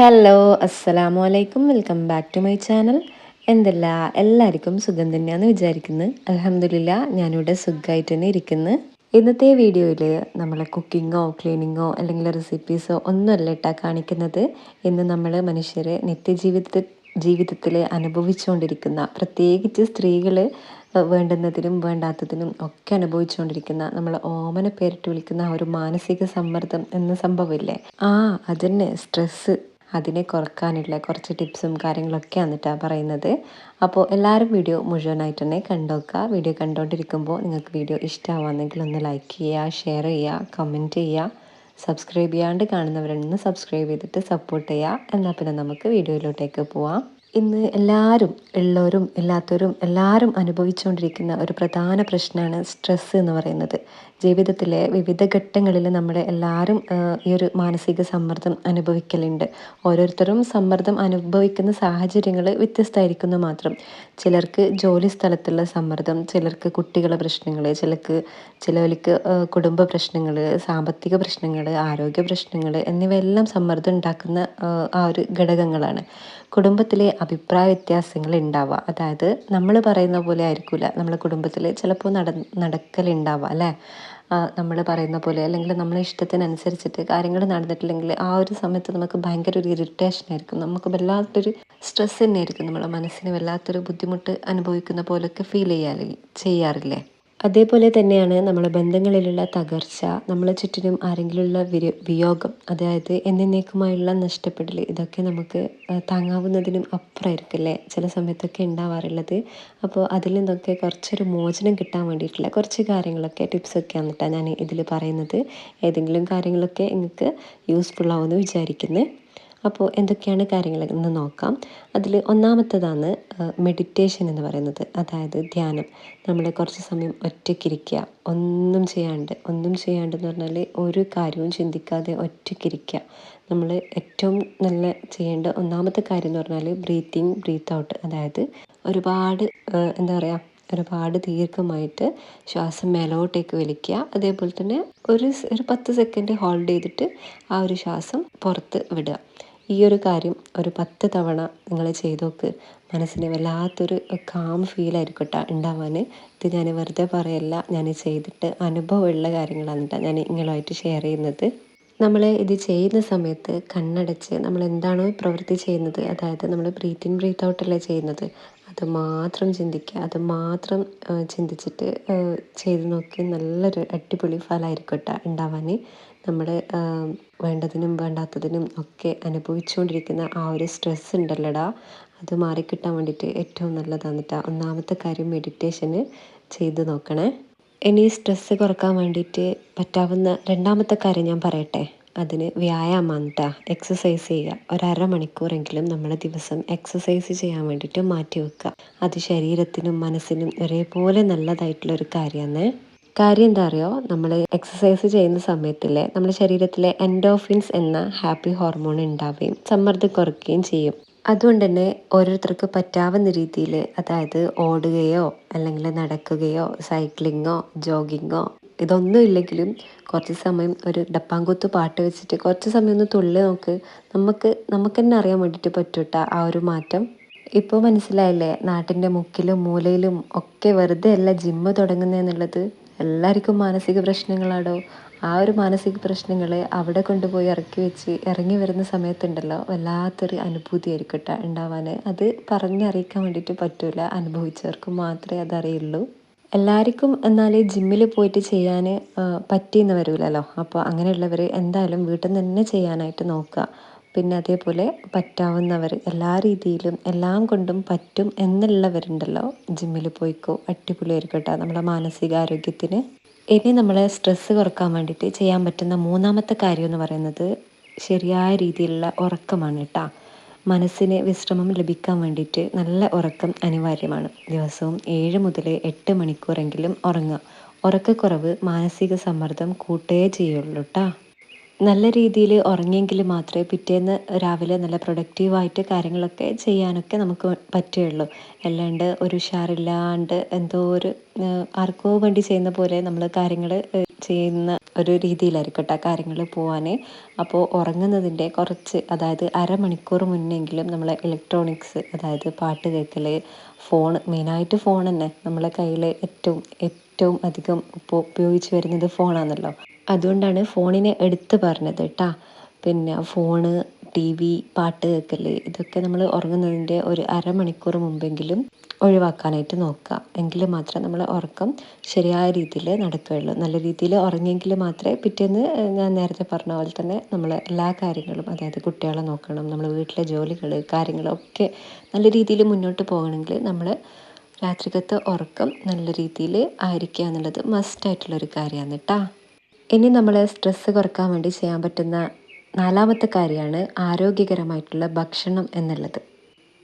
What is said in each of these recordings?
Hello അസ്സലാമു അലൈക്കും welcome back to my channel എന്തല്ല? എല്ലാവർക്കും സുഖം തന്നെയാണെന്ന് വിചാരിക്കുന്നു. അലഹമില്ല ഞാനിവിടെ സുഖമായിട്ട് തന്നെ ഇരിക്കുന്നു. ഇന്നത്തെ വീഡിയോയിൽ നമ്മൾ കുക്കിങ്ങോ ക്ലീനിങ്ങോ അല്ലെങ്കിൽ റെസിപ്പീസോ ഒന്നുമല്ല ഇട്ടാ കാണിക്കുന്നത്. ഇന്ന് നമ്മൾ മനുഷ്യരെ നിത്യജീവിതത്തിൽ ജീവിതത്തിൽ അനുഭവിച്ചുകൊണ്ടിരിക്കുന്ന പ്രത്യേകിച്ച് സ്ത്രീകൾ വേണ്ടുന്നതിനും വേണ്ടാത്തതിനും ഒക്കെ അനുഭവിച്ചുകൊണ്ടിരിക്കുന്ന നമ്മൾ ഓമന പേരിട്ട് വിളിക്കുന്ന ഒരു മാനസിക സമ്മർദ്ദം എന്ന സംഭവമില്ലേ ആ അതന്നെ. സ്ട്രെസ്സ് അതിനെ കുറക്കാനുള്ള കുറച്ച് ടിപ്സും കാര്യങ്ങളൊക്കെ എന്നിട്ടാണ് പറയുന്നത്. അപ്പോൾ എല്ലാവരും വീഡിയോ മുഴുവനായിട്ട് തന്നെ കണ്ടോക്കുക വീഡിയോ കണ്ടുകൊണ്ടിരിക്കുമ്പോൾ നിങ്ങൾക്ക് വീഡിയോ ഇഷ്ടമാവുന്നെങ്കിൽ ഒന്ന് ലൈക്ക് ചെയ്യുക ഷെയർ ചെയ്യുക കമന്റ് ചെയ്യുക സബ്സ്ക്രൈബ് ചെയ്യാണ്ട് കാണുന്നവരൊന്ന് സബ്സ്ക്രൈബ് ചെയ്തിട്ട് സപ്പോർട്ട് ചെയ്യുക എന്നാൽ പിന്നെ നമുക്ക് വീഡിയോയിലോട്ടേക്ക് പോവാം. ഇന്ന് എല്ലാവരും ഉള്ളവരും ഇല്ലാത്തവരും എല്ലാവരും അനുഭവിച്ചുകൊണ്ടിരിക്കുന്ന ഒരു പ്രധാന പ്രശ്നമാണ് സ്ട്രെസ്സ് എന്ന് പറയുന്നത്. ജീവിതത്തിലെ വിവിധ ഘട്ടങ്ങളിൽ നമ്മുടെ എല്ലാവരും ഈ ഒരു മാനസിക സമ്മർദ്ദം അനുഭവിക്കലുണ്ട്. ഓരോരുത്തരും സമ്മർദ്ദം അനുഭവിക്കുന്ന സാഹചര്യങ്ങൾ വ്യത്യസ്തമായിരിക്കുന്നു മാത്രം. ചിലർക്ക് ജോലി സ്ഥലത്തുള്ള സമ്മർദ്ദം ചിലർക്ക് കുട്ടികളെ പ്രശ്നങ്ങൾ ചിലർക്ക് ചിലവർക്ക് കുടുംബ പ്രശ്നങ്ങൾ സാമ്പത്തിക പ്രശ്നങ്ങൾ ആരോഗ്യ പ്രശ്നങ്ങൾ എന്നിവയെല്ലാം സമ്മർദ്ദം ഉണ്ടാക്കുന്ന ആ ഒരു ഘടകങ്ങളാണ്. കുടുംബത്തിലെ അഭിപ്രായ വ്യത്യാസങ്ങൾ ഉണ്ടാവുക. അതായത് നമ്മൾ പറയുന്ന പോലെ ആയിരിക്കില്ല നമ്മുടെ കുടുംബത്തിൽ ചിലപ്പോൾ നട നടക്കലുണ്ടാവുക അല്ലേ? നമ്മൾ പറയുന്ന പോലെ അല്ലെങ്കിൽ നമ്മളെ ഇഷ്ടത്തിനനുസരിച്ചിട്ട് കാര്യങ്ങൾ നടന്നിട്ടില്ലെങ്കിൽ ആ ഒരു സമയത്ത് നമുക്ക് ഭയങ്കര ഒരു ഇറിറ്റേഷൻ ആയിരിക്കും. നമുക്ക് വല്ലാത്തൊരു സ്ട്രെസ് തന്നെ നമ്മുടെ മനസ്സിന് വല്ലാത്തൊരു ബുദ്ധിമുട്ട് അനുഭവിക്കുന്ന പോലൊക്കെ ഫീൽ ചെയ്യാറില്ല? ചെയ്യാറില്ലേ? അതേപോലെ തന്നെയാണ് നമ്മളെ ബന്ധങ്ങളിലുള്ള തകർച്ച നമ്മളെ ചുറ്റിനും ആരെങ്കിലുമുള്ള വിയോഗം അതായത് എന്നേക്കുമായുള്ള നഷ്ടപ്പെടൽ ഇതൊക്കെ നമുക്ക് താങ്ങാവുന്നതിനും അപ്പുറമായിരിക്കില്ലേ ചില സമയത്തൊക്കെ ഉണ്ടാവാറുള്ളത്. അപ്പോൾ അതിൽ നിന്നൊക്കെ കുറച്ചൊരു മോചനം കിട്ടാൻ വേണ്ടിയിട്ടുള്ള കുറച്ച് കാര്യങ്ങളൊക്കെ ടിപ്സൊക്കെ വന്നിട്ടാണ് ഞാൻ ഇതിൽ പറയുന്നത്. ഏതെങ്കിലും കാര്യങ്ങളൊക്കെ നിങ്ങൾക്ക് യൂസ്ഫുൾ ആവുമെന്ന് വിചാരിക്കുന്നത് അപ്പോൾ എന്തൊക്കെയാണ് കാര്യങ്ങൾ എന്ന് നോക്കാം. അതിൽ ഒന്നാമത്തതാണ് മെഡിറ്റേഷൻ എന്ന് പറയുന്നത്. അതായത് ധ്യാനം. നമ്മൾ കുറച്ച് സമയം ഒറ്റയ്ക്കിരിക്കുക ഒന്നും ചെയ്യാണ്ട് ഒന്നും ചെയ്യാണ്ട് എന്ന് പറഞ്ഞാൽ ഒരു കാര്യവും ചിന്തിക്കാതെ ഒറ്റയ്ക്കിരിക്കുക നമ്മൾ ഏറ്റവും നല്ല ചെയ്യേണ്ട ഒന്നാമത്തെ കാര്യം എന്ന് പറഞ്ഞാൽ ബ്രീത്തിങ് ബ്രീത്ത് ഔട്ട് അതായത് ഒരുപാട് എന്താ പറയുക ഒരുപാട് ദീർഘമായിട്ട് ശ്വാസം മേലോട്ടേക്ക് വലിക്കുക. അതേപോലെ തന്നെ ഒരു ഒരു പത്ത് സെക്കൻഡ് ഹോൾഡ് ചെയ്തിട്ട് ആ ഒരു ശ്വാസം പുറത്ത് വിടുക. ഈ ഒരു കാര്യം ഒരു പത്ത് തവണ നിങ്ങൾ ചെയ്തു നോക്ക് മനസ്സിന് വല്ലാത്തൊരു കാം ഫീൽ ആയിരിക്കട്ടെ ഉണ്ടാവാൻ. ഇത് ഞാൻ വെറുതെ പറയല്ല. ഞാൻ ചെയ്തിട്ട് അനുഭവമുള്ള കാര്യങ്ങളാണ് കേട്ടോ ഞാൻ നിങ്ങളുമായിട്ട് ഷെയർ ചെയ്യുന്നത്. നമ്മൾ ഇത് ചെയ്യുന്ന സമയത്ത് കണ്ണടച്ച് നമ്മൾ എന്താണോ പ്രവൃത്തി ചെയ്യുന്നത്. അതായത് നമ്മൾ ബ്രീത്ത് ഇൻ ബ്രീത്ത് ഔട്ട് അല്ലേ ചെയ്യുന്നത്. അത് മാത്രം ചിന്തിക്കുക. അത് മാത്രം ചിന്തിച്ചിട്ട് ചെയ്ത് നോക്കി നല്ലൊരു അടിപൊളി ഫലമായിരിക്കട്ടെ ഉണ്ടാവാൻ. നമ്മൾ വേണ്ടതിനും വേണ്ടാത്തതിനും ഒക്കെ അനുഭവിച്ചുകൊണ്ടിരിക്കുന്ന ആ ഒരു സ്ട്രെസ് ഉണ്ടല്ലോടാ. അത് മാറിക്കിട്ടാൻ വേണ്ടിയിട്ട് ഏറ്റവും നല്ലതാണ് ഒന്നാമത്തെ കാര്യം മെഡിറ്റേഷന് ചെയ്ത് നോക്കണേ. ഇനി സ്ട്രെസ്സ് കുറയ്ക്കാൻ വേണ്ടിയിട്ട് പറ്റാവുന്ന രണ്ടാമത്തെ കാര്യം ഞാൻ പറയട്ടെ. അതിന് വ്യായാമമാണ് കേട്ടോ എക്സസൈസ് ചെയ്യുക. ഒരര മണിക്കൂറെങ്കിലും നമ്മൾ ദിവസം എക്സസൈസ് ചെയ്യാൻ വേണ്ടിയിട്ട് മാറ്റി വെക്കുക. അത് ശരീരത്തിനും മനസ്സിനും ഒരേപോലെ നല്ലതായിട്ടുള്ളൊരു കാര്യമാണ് കാര്യം എന്താ അറിയോ? നമ്മൾ എക്സസൈസ് ചെയ്യുന്ന സമയത്തിലെ നമ്മുടെ ശരീരത്തിലെ എൻഡോഫിൻസ് എന്ന ഹാപ്പി ഹോർമോൺ ഉണ്ടാവുകയും സമ്മർദ്ദം കുറയ്ക്കുകയും ചെയ്യും. അതുകൊണ്ട് തന്നെ ഓരോരുത്തർക്ക് പറ്റാവുന്ന രീതിയിൽ അതായത് ഓടുകയോ അല്ലെങ്കിൽ നടക്കുകയോ സൈക്ലിങ്ങോ ജോഗിങ്ങോ ഇതൊന്നും ഇല്ലെങ്കിലും കുറച്ച് സമയം ഒരു ഡപ്പാങ്കുത്ത് പാട്ട് വെച്ചിട്ട് കുറച്ച് സമയം ഒന്ന് തുള്ളി നോക്ക്. നമുക്ക് നമുക്ക് തന്നെ അറിയാൻ വേണ്ടിയിട്ട് പറ്റൂട്ട ആ ഒരു മാറ്റം. ഇപ്പോൾ മനസ്സിലായില്ലേ? നാട്ടിന്റെ മുക്കിലും മൂലയിലും ഒക്കെ വെറുതെ അല്ല ജിമ്മ് തുടങ്ങുന്നതെന്നുള്ളത് എല്ലാവർക്കും മാനസിക പ്രശ്നങ്ങളാടോ? ആ ഒരു മാനസിക പ്രശ്നങ്ങൾ അവിടെ കൊണ്ടുപോയി ഇറക്കി വെച്ച് ഇറങ്ങി വരുന്ന സമയത്തുണ്ടല്ലോ വല്ലാത്തൊരു അനുഭൂതി ആയിരിക്കട്ടെ ഉണ്ടാവാൻ അത് പറഞ്ഞറിയിക്കാൻ വേണ്ടിയിട്ട് പറ്റില്ല അനുഭവിച്ചവർക്ക് മാത്രമേ അതറിയുള്ളൂ. എല്ലാവർക്കും എന്നാൽ ജിമ്മിൽ പോയിട്ട് ചെയ്യാൻ പറ്റിയെന്ന് വരില്ലല്ലോ അപ്പോൾ അങ്ങനെയുള്ളവർ എന്തായാലും വീട്ടിൽ നിന്ന് തന്നെ ചെയ്യാനായിട്ട് നോക്കുക. പിന്നെ അതേപോലെ പറ്റാവുന്നവർ എല്ലാ രീതിയിലും എല്ലാം കൊണ്ടും പറ്റും എന്നുള്ളവരുണ്ടല്ലോ. ജിമ്മിൽ പോയിക്കോ അടിപൊളിയായിരിക്കും കേട്ടോ നമ്മുടെ മാനസികാരോഗ്യത്തിന്. ഇനി നമ്മളെ സ്ട്രെസ്സ് കുറയ്ക്കാൻ വേണ്ടിയിട്ട് ചെയ്യാൻ പറ്റുന്ന മൂന്നാമത്തെ കാര്യം എന്ന് പറയുന്നത് ശരിയായ രീതിയിലുള്ള ഉറക്കമാണ് കേട്ടോ മനസ്സിന് വിശ്രമം ലഭിക്കാൻ വേണ്ടിയിട്ട് നല്ല ഉറക്കം അനിവാര്യമാണ്. ദിവസവും ഏഴ് മുതൽ എട്ട് മണിക്കൂറെങ്കിലും ഉറങ്ങുക. ഉറക്കക്കുറവ് മാനസിക സമ്മർദ്ദം കൂട്ടേ ചെയ്യുള്ളൂ കേട്ടോ നല്ല രീതിയിൽ ഉറങ്ങിയെങ്കിൽ മാത്രമേ പിറ്റേന്ന് രാവിലെ നല്ല പ്രൊഡക്റ്റീവായിട്ട് കാര്യങ്ങളൊക്കെ ചെയ്യാനൊക്കെ നമുക്ക് പറ്റുകയുള്ളൂ. അല്ലാണ്ട് ഒരു ഉഷാറില്ലാണ്ട് എന്തോ ഒരു ആർക്കോ വേണ്ടി ചെയ്യുന്ന പോലെ നമ്മൾ കാര്യങ്ങൾ ചെയ്യുന്ന ഒരു രീതിയിലായിരിക്കട്ടെ കാര്യങ്ങൾ പോകാൻ അപ്പോൾ ഉറങ്ങുന്നതിന്റെ കുറച്ച് അതായത് അരമണിക്കൂർ മുന്നെങ്കിലും നമ്മൾ ഇലക്ട്രോണിക്സ് അതായത് പാട്ട് കേൾക്കൽ ഫോൺ മെയിനായിട്ട് ഫോൺ തന്നെ. നമ്മളെ കയ്യിൽ ഏറ്റവും ഏറ്റവും അധികം ഇപ്പോൾ ഉപയോഗിച്ച് വരുന്നത് ഫോണാണല്ലോ. അതുകൊണ്ടാണ് ഫോണിനെ എടുത്ത് പറഞ്ഞത് കേട്ടോ പിന്നെ ഫോണ് ടി വി പാട്ട് കേൾക്കൽ ഇതൊക്കെ നമ്മൾ ഉറങ്ങുന്നതിന്റെ ഒരു അരമണിക്കൂർ മുമ്പെങ്കിലും ഒഴിവാക്കാനായിട്ട് നോക്കുക. എങ്കിൽ മാത്രം നമ്മൾ ഉറക്കം ശരിയായ രീതിയിൽ നടക്കുകയുള്ളൂ. നല്ല രീതിയിൽ ഉറങ്ങിയെങ്കിൽ മാത്രമേ പിറ്റേന്ന് ഞാൻ നേരത്തെ പറഞ്ഞ പോലെ തന്നെ നമ്മൾ എല്ലാ കാര്യങ്ങളും അതായത് കുട്ടികളെ നോക്കണം നമ്മൾ വീട്ടിലെ ജോലികൾ കാര്യങ്ങളൊക്കെ നല്ല രീതിയിൽ മുന്നോട്ട് പോകണമെങ്കിൽ നമ്മൾ രാത്രിക്കത്തെ ഉറക്കം നല്ല രീതിയിൽ ആയിരിക്കുക എന്നുള്ളത് മസ്റ്റായിട്ടുള്ളൊരു കാര്യമാണ് കേട്ടോ ഇനി നമ്മൾ സ്ട്രെസ്സ് കുറയ്ക്കാൻ വേണ്ടി ചെയ്യാൻ പറ്റുന്ന നാലാമത്തെ കാര്യമാണ് ആരോഗ്യകരമായിട്ടുള്ള ഭക്ഷണം എന്നുള്ളത്.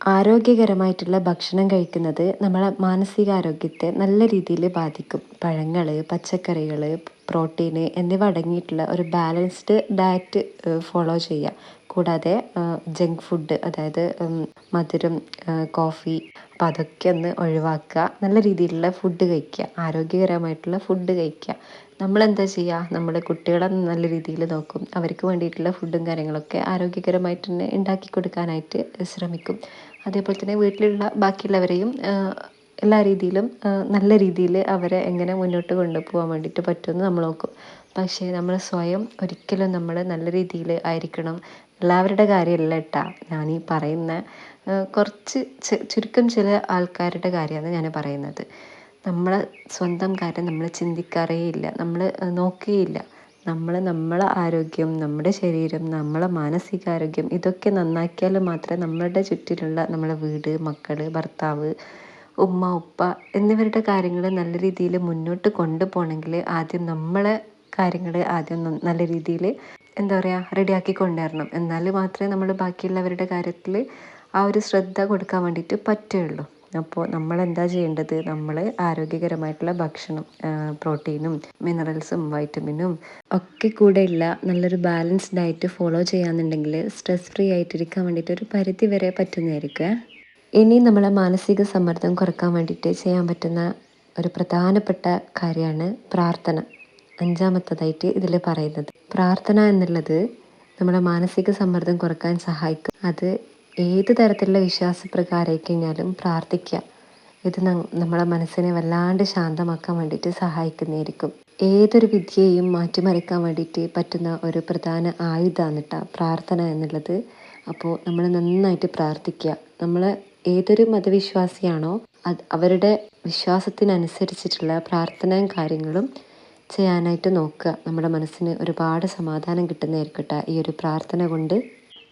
ആരോഗ്യകരമായിട്ടുള്ള ഭക്ഷണം കഴിക്കുന്നത് നമ്മളെ മാനസികാരോഗ്യത്തെ നല്ല രീതിയിൽ ബാധിക്കും. പഴങ്ങൾ പച്ചക്കറികൾ പ്രോട്ടീൻ എന്നിവ അടങ്ങിയിട്ടുള്ള ഒരു ബാലൻസ്ഡ് ഡയറ്റ് ഫോളോ ചെയ്യുക. കൂടാതെ ജങ്ക് ഫുഡ് അതായത് മധുരം കോഫി അപ്പോൾ അതൊക്കെ ഒന്ന് ഒഴിവാക്കുക. നല്ല രീതിയിലുള്ള ഫുഡ് കഴിക്കുക. ആരോഗ്യകരമായിട്ടുള്ള ഫുഡ് കഴിക്കുക. നമ്മളെന്താ ചെയ്യുക നമ്മുടെ കുട്ടികളെ നല്ല രീതിയിൽ നോക്കും. അവർക്ക് വേണ്ടിയിട്ടുള്ള ഫുഡും കാര്യങ്ങളൊക്കെ ആരോഗ്യകരമായിട്ട് തന്നെ ഉണ്ടാക്കി കൊടുക്കാനായിട്ട് ശ്രമിക്കും. അതേപോലെ തന്നെ വീട്ടിലുള്ള ബാക്കിയുള്ളവരെയും എല്ലാ രീതിയിലും നല്ല രീതിയിൽ അവരെ എങ്ങനെ മുന്നോട്ട് കൊണ്ടുപോകാൻ വേണ്ടിയിട്ട് പറ്റുമെന്ന് നമ്മൾ നോക്കും. പക്ഷേ നമ്മൾ സ്വയം ഒരിക്കലും നമ്മൾ നല്ല രീതിയിൽ ആയിരിക്കണം. എല്ലാവരുടെ കാര്യമല്ല കേട്ടാ ഞാൻ ഈ പറയുന്ന കുറച്ച് ചുരുക്കം ചില ആൾക്കാരുടെ കാര്യമാണ് ഞാൻ പറയുന്നത്. നമ്മൾ സ്വന്തം കാര്യം നമ്മൾ ചിന്തിക്കാറേ ഇല്ല. നമ്മൾ നോക്കുകയില്ല നമ്മൾ നമ്മളെ ആരോഗ്യം നമ്മുടെ ശരീരം നമ്മളെ മാനസികാരോഗ്യം ഇതൊക്കെ നന്നാക്കിയാൽ മാത്രമേ നമ്മളുടെ ചുറ്റിലുള്ള നമ്മളെ വീട് മക്കൾ ഭർത്താവ് ഉമ്മ ഉപ്പ എന്നിവരുടെ കാര്യങ്ങൾ നല്ല രീതിയിൽ മുന്നോട്ട് കൊണ്ടുപോകണമെങ്കിൽ ആദ്യം നമ്മളെ കാര്യങ്ങൾ ആദ്യം നല്ല രീതിയിൽ എന്താ പറയുക റെഡിയാക്കി കൊണ്ടുവരണം. എന്നാൽ മാത്രമേ നമ്മൾ ബാക്കിയുള്ളവരുടെ കാര്യത്തിൽ ആ ഒരു ശ്രദ്ധ കൊടുക്കാൻ വേണ്ടിയിട്ട് പറ്റുകയുള്ളൂ. അപ്പോൾ നമ്മൾ എന്താ ചെയ്യേണ്ടത്? നമ്മൾ ആരോഗ്യകരമായിട്ടുള്ള ഭക്ഷണം പ്രോട്ടീനും മിനറൽസും വൈറ്റമിനും ഒക്കെ കൂടെയുള്ള നല്ലൊരു ബാലൻസ്ഡ് ഡയറ്റ് ഫോളോ ചെയ്യാന്നുണ്ടെങ്കിൽ സ്ട്രെസ് ഫ്രീ ആയിട്ടിരിക്കാൻ വേണ്ടിയിട്ട് ഒരു പരിധി വരെ പറ്റുന്നതായിരിക്കും. ഇനി നമ്മളെ മാനസിക സമ്മർദ്ദം കുറയ്ക്കാൻ വേണ്ടിയിട്ട് ചെയ്യാൻ പറ്റുന്ന ഒരു പ്രധാനപ്പെട്ട കാര്യമാണ് പ്രാർത്ഥന. അഞ്ചാമത്തതായിട്ട് ഇതിൽ പറയുന്നത്. പ്രാർത്ഥന എന്നുള്ളത് നമ്മുടെ മാനസിക സമ്മർദ്ദം കുറയ്ക്കാൻ സഹായിക്കും. അത് ഏത് തരത്തിലുള്ള വിശ്വാസ പ്രകാരമായിക്കഴിഞ്ഞാലും പ്രാർത്ഥിക്കുക. ഇത് നമ്മുടെ മനസ്സിനെ വല്ലാണ്ട് ശാന്തമാക്കാൻ വേണ്ടിയിട്ട് സഹായിക്കുന്നതായിരിക്കും. ഏതൊരു വിദ്യയെയും മാറ്റിമറിക്കാൻ വേണ്ടിയിട്ട് പറ്റുന്ന ഒരു പ്രധാന ആയുധമാണ് കേട്ടോ പ്രാർത്ഥന എന്നുള്ളത്. അപ്പോൾ നമ്മൾ നന്നായിട്ട് പ്രാർത്ഥിക്കുക. നമ്മൾ ഏതൊരു മതവിശ്വാസിയാണോ അത് അവരുടെ വിശ്വാസത്തിനനുസരിച്ചിട്ടുള്ള പ്രാർത്ഥനയും കാര്യങ്ങളും ചെയ്യാനായിട്ട് നോക്കുക. നമ്മുടെ മനസ്സിന് ഒരുപാട് സമാധാനം കിട്ടുന്നതായിരിക്കട്ടെ ഈ ഒരു പ്രാർത്ഥന കൊണ്ട്.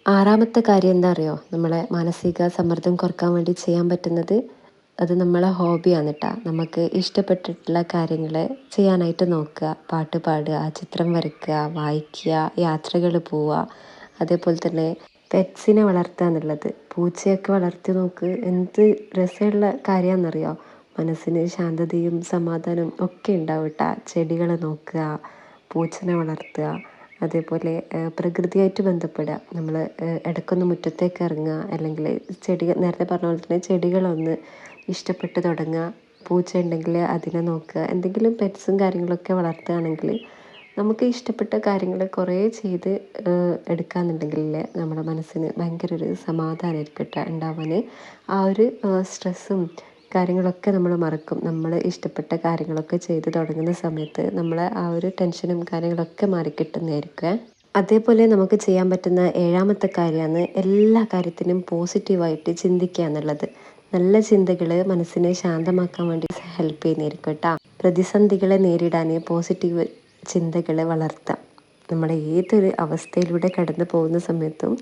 ആറാമത്തെ കാര്യം എന്താ അറിയോ? നമ്മളെ മാനസിക സമ്മർദ്ദം കുറയ്ക്കാൻ വേണ്ടി ചെയ്യാൻ പറ്റുന്നത് അത് നമ്മളെ ഹോബിയാണ് കേട്ടോ നമുക്ക് ഇഷ്ടപ്പെട്ടിട്ടുള്ള കാര്യങ്ങൾ ചെയ്യാനായിട്ട് നോക്കുക. പാട്ട് പാടുക ചിത്രം വരയ്ക്കുക വായിക്കുക യാത്രകൾ പോവുക. അതേപോലെ തന്നെ പെറ്റ്സിനെ വളർത്തുക എന്നുള്ളത്. പൂച്ചയൊക്കെ വളർത്തി നോക്ക്. എന്ത് രസമുള്ള കാര്യമാണെന്നറിയോ? മനസ്സിന് ശാന്തതയും സമാധാനവും ഒക്കെ ഉണ്ടാവും കേട്ടോ ചെടികൾ നോക്കുക പൂച്ചനെ വളർത്തുക അതേപോലെ പ്രകൃതിയായിട്ട് ബന്ധപ്പെടുക. നമ്മൾ ഇടയ്ക്കൊന്ന് മുറ്റത്തേക്ക് ഇറങ്ങുക അല്ലെങ്കിൽ ചെടി നേരത്തെ പറഞ്ഞ പോലെ തന്നെ ചെടികളൊന്ന് ഇഷ്ടപ്പെട്ട് തുടങ്ങുക. പൂച്ച ഉണ്ടെങ്കിൽ അതിനെ നോക്കുക. എന്തെങ്കിലും പെറ്റ്സും കാര്യങ്ങളൊക്കെ വളർത്തുകയാണെങ്കിൽ നമുക്ക് ഇഷ്ടപ്പെട്ട കാര്യങ്ങൾ കുറേ ചെയ്ത് എടുക്കാന്നുണ്ടെങ്കിൽ നമ്മുടെ മനസ്സിന് ഭയങ്കര ഒരു സമാധാനമായിരിക്കും കേട്ടോ ഉണ്ടാവാൻ ആ ഒരു സ്ട്രെസ്സും കാര്യങ്ങളൊക്കെ നമ്മൾ മറക്കും. നമ്മൾ ഇഷ്ടപ്പെട്ട കാര്യങ്ങളൊക്കെ ചെയ്ത് തുടങ്ങുന്ന സമയത്ത് നമ്മളെ ആ ഒരു ടെൻഷനും കാര്യങ്ങളൊക്കെ മാറിക്കിട്ടുന്നതായിരിക്കും അതേപോലെ നമുക്ക് ചെയ്യാൻ പറ്റുന്ന ഏഴാമത്തെ കാര്യമാണ് എല്ലാ കാര്യത്തിനും പോസിറ്റീവായിട്ട് ചിന്തിക്കുക എന്നുള്ളത്. നല്ല ചിന്തകൾ മനസ്സിനെ ശാന്തമാക്കാൻ വേണ്ടി ഹെൽപ്പ് ചെയ്യുന്നതായിരിക്കും കേട്ടോ. പ്രതിസന്ധികളെ നേരിടാൻ പോസിറ്റീവ് ചിന്തകൾ വളർത്താം. നമ്മുടെ ഏതൊരു അവസ്ഥയിലൂടെ കടന്നു പോകുന്ന സമയത്തും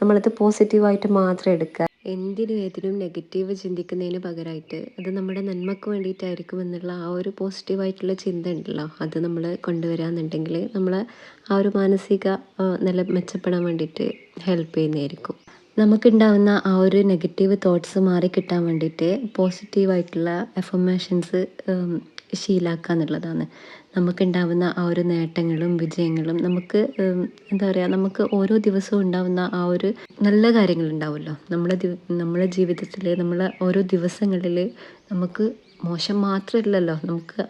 നമ്മളത് പോസിറ്റീവായിട്ട് മാത്രം എടുക്കുക. എന്തിനും ഏതിനും നെഗറ്റീവ് ചിന്തിക്കുന്നതിന് പകരമായിട്ട് അത് നമ്മുടെ നന്മക്ക് വേണ്ടിയിട്ടായിരിക്കും എന്നുള്ള ആ ഒരു പോസിറ്റീവായിട്ടുള്ള ചിന്ത ഉണ്ടല്ലോ. അത് നമ്മൾ കൊണ്ടുവരാന്നുണ്ടെങ്കിൽ നമ്മൾ ആ ഒരു മാനസിക നില മെച്ചപ്പെടാൻ വേണ്ടിയിട്ട് ഹെൽപ്പ് ചെയ്യുന്നതായിരിക്കും. നമുക്കുണ്ടാവുന്ന ആ ഒരു നെഗറ്റീവ് തോട്ട്സ് മാറി കിട്ടാൻ വേണ്ടിയിട്ട് പോസിറ്റീവായിട്ടുള്ള എഫർമേഷൻസ് ശീലാക്കുക എന്നുള്ളതാണ് നമുക്കുണ്ടാവുന്ന ആ ഒരു നേട്ടങ്ങളും വിജയങ്ങളും നമുക്ക് എന്താ പറയുക നമുക്ക് ഓരോ ദിവസവും ഉണ്ടാവുന്ന ആ ഒരു നല്ല കാര്യങ്ങൾ ഉണ്ടാവുമല്ലോ നമ്മളെ നമ്മളെ ജീവിതത്തിൽ നമ്മളെ ഓരോ ദിവസങ്ങളിൽ നമുക്ക് മോശം മാത്രമല്ലല്ലോ നമുക്ക്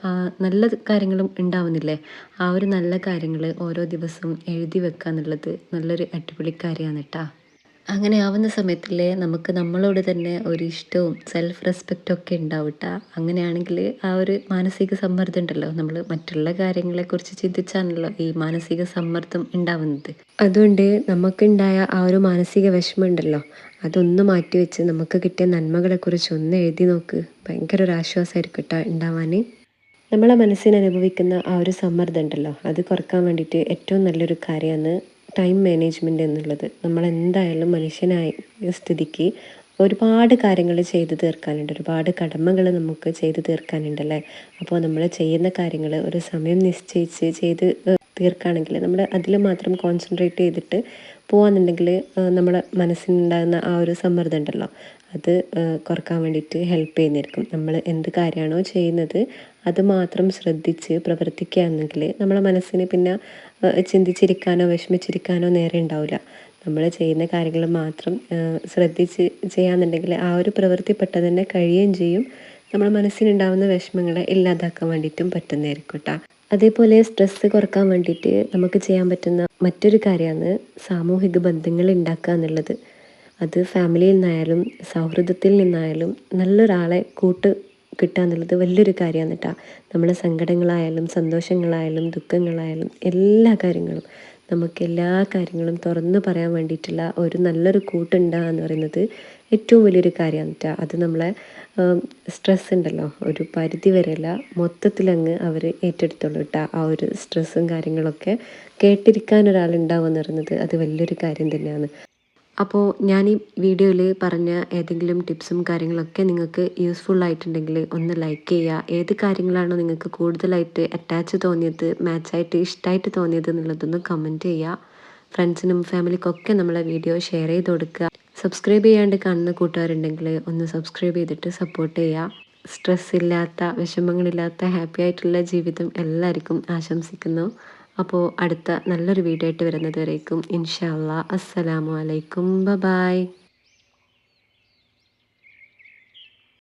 നല്ല കാര്യങ്ങളും ഉണ്ടാവുന്നില്ലേ? ആ ഒരു നല്ല കാര്യങ്ങൾ ഓരോ ദിവസവും എഴുതി വെക്കുക എന്നുള്ളത് നല്ലൊരു അടിപൊളി കാര്യമാണ് കേട്ടോ അങ്ങനെ ആവുന്ന സമയത്തിൽ നമുക്ക് നമ്മളോട് തന്നെ ഒരു ഇഷ്ടവും സെൽഫ് റെസ്പെക്റ്റും ഒക്കെ ഉണ്ടാവട്ട. അങ്ങനെയാണെങ്കിൽ ആ ഒരു മാനസിക സമ്മർദ്ദം ഉണ്ടല്ലോ. നമ്മൾ മറ്റുള്ള കാര്യങ്ങളെക്കുറിച്ച് ചിന്തിച്ചാണല്ലോ ഈ മാനസിക സമ്മർദ്ദം ഉണ്ടാവുന്നത്. അതുകൊണ്ട് നമുക്കുണ്ടായ ആ ഒരു മാനസിക വിഷമം ഉണ്ടല്ലോ. അതൊന്ന് മാറ്റിവെച്ച് നമുക്ക് കിട്ടിയ നന്മകളെക്കുറിച്ച് ഒന്ന് എഴുതി നോക്ക്. ഭയങ്കര ഒരു ആശ്വാസമായിരിക്കും കേട്ടോ ഉണ്ടാവാൻ നമ്മളെ മനസ്സിന് അനുഭവിക്കുന്ന ആ ഒരു സമ്മർദ്ദം ഉണ്ടല്ലോ. അത് കുറയ്ക്കാൻ വേണ്ടിയിട്ട് ഏറ്റവും നല്ലൊരു കാര്യമാണ് ടൈം മാനേജ്മെന്റ് എന്നുള്ളത്. നമ്മൾ എന്തായാലും മനുഷ്യനായ സ്ഥിതിക്ക് ഒരുപാട് കാര്യങ്ങൾ ചെയ്തു തീർക്കാനുണ്ട്. ഒരുപാട് കടമകൾ നമുക്ക് ചെയ്തു തീർക്കാനുണ്ടല്ലേ അപ്പോൾ നമ്മൾ ചെയ്യുന്ന കാര്യങ്ങൾ ഒരു സമയം നിശ്ചയിച്ച് ചെയ്ത് തീർക്കുകയാണെങ്കിൽ നമ്മൾ അതിൽ മാത്രം കോൺസെൻട്രേറ്റ് ചെയ്തിട്ട് പോകാന്നുണ്ടെങ്കിൽ നമ്മുടെ മനസ്സിനുണ്ടാകുന്ന ആ ഒരു സമ്മർദ്ദം ഉണ്ടല്ലോ അത് കുറയ്ക്കാൻ വേണ്ടിയിട്ട് ഹെൽപ്പ് ചെയ്യുന്നതായിരിക്കും. നമ്മൾ എന്ത് കാര്യമാണോ ചെയ്യുന്നത് അത് മാത്രം ശ്രദ്ധിച്ച് പ്രവർത്തിക്കുകയാണെങ്കിൽ നമ്മളെ മനസ്സിന് പിന്നെ ചിന്തിച്ചിരിക്കാനോ വിഷമിച്ചിരിക്കാനോ നേരെ ഉണ്ടാവില്ല. നമ്മൾ ചെയ്യുന്ന കാര്യങ്ങൾ മാത്രം ശ്രദ്ധിച്ച് ചെയ്യാന്നുണ്ടെങ്കിൽ ആ ഒരു പ്രവൃത്തി തന്നെ കഴിയുകയും ചെയ്യും. നമ്മുടെ മനസ്സിനുണ്ടാവുന്ന വിഷമങ്ങളെ ഇല്ലാതാക്കാൻ വേണ്ടിയിട്ടും പറ്റുന്നതായിരിക്കും കേട്ടോ. അതേപോലെ സ്ട്രെസ്സ് കുറയ്ക്കാൻ വേണ്ടിയിട്ട് നമുക്ക് ചെയ്യാൻ പറ്റുന്ന മറ്റൊരു കാര്യമാണ് സാമൂഹിക ബന്ധങ്ങൾ ഉണ്ടാക്കുക എന്നുള്ളത്. അത് ഫാമിലിയിൽ നിന്നായാലും സൗഹൃദത്തിൽ നിന്നായാലും നല്ലൊരാളെ കൂട്ട് കിട്ടുക എന്നുള്ളത് വലിയൊരു കാര്യമാണ് കേട്ടോ നമ്മുടെ സങ്കടങ്ങളായാലും സന്തോഷങ്ങളായാലും ദുഃഖങ്ങളായാലും എല്ലാ കാര്യങ്ങളും നമുക്ക് എല്ലാ കാര്യങ്ങളും തുറന്നു പറയാൻ വേണ്ടിയിട്ടുള്ള ഒരു നല്ലൊരു കൂട്ടുണ്ടാകുക എന്ന് പറയുന്നത് ഏറ്റവും വലിയൊരു കാര്യമാണ് വെച്ചാൽ അത് നമ്മളെ സ്ട്രെസ് ഉണ്ടല്ലോ. ഒരു പരിധി വരെയല്ല മൊത്തത്തിലങ്ങ് അവർ ഏറ്റെടുത്തോളൂ കേട്ടോ. ആ ഒരു സ്ട്രെസ്സും കാര്യങ്ങളൊക്കെ കേട്ടിരിക്കാൻ ഒരാളുണ്ടാവുക എന്ന് പറയുന്നത് അത് വലിയൊരു കാര്യം തന്നെയാണ്. അപ്പോൾ ഞാൻ ഈ വീഡിയോയിൽ പറഞ്ഞ ഏതെങ്കിലും ടിപ്സും കാര്യങ്ങളൊക്കെ നിങ്ങൾക്ക് യൂസ്ഫുൾ ആയിട്ടുണ്ടെങ്കിൽ ഒന്ന് ലൈക്ക് ചെയ്യുക ഏത് കാര്യങ്ങളാണോ നിങ്ങൾക്ക് കൂടുതലായിട്ട് അറ്റാച്ച് തോന്നിയത് മാച്ചായിട്ട് ഇഷ്ടമായിട്ട് തോന്നിയത് എന്നുള്ളതൊന്ന് കമന്റ് ചെയ്യുക ഫ്രണ്ട്സിനും ഫാമിലിക്കൊക്കെ നമ്മളെ വീഡിയോ ഷെയർ ചെയ്ത് കൊടുക്കുക. സബ്സ്ക്രൈബ് ചെയ്യാണ്ട് കാണുന്ന കൂട്ടുകാരുണ്ടെങ്കിൽ ഒന്ന് സബ്സ്ക്രൈബ് ചെയ്തിട്ട് സപ്പോർട്ട് ചെയ്യുക സ്ട്രെസ് ഇല്ലാത്ത വിഷമങ്ങളില്ലാത്ത ഹാപ്പി ആയിട്ടുള്ള ജീവിതം എല്ലാവർക്കും ആശംസിക്കുന്നു. അപ്പോൾ അടുത്ത നല്ലൊരു വീഡിയോ ആയിട്ട് വരുന്നത് വരേക്കും. ഇൻഷാ അല്ലാ അസ്സലാമു അലൈക്കും. ബ ബായ്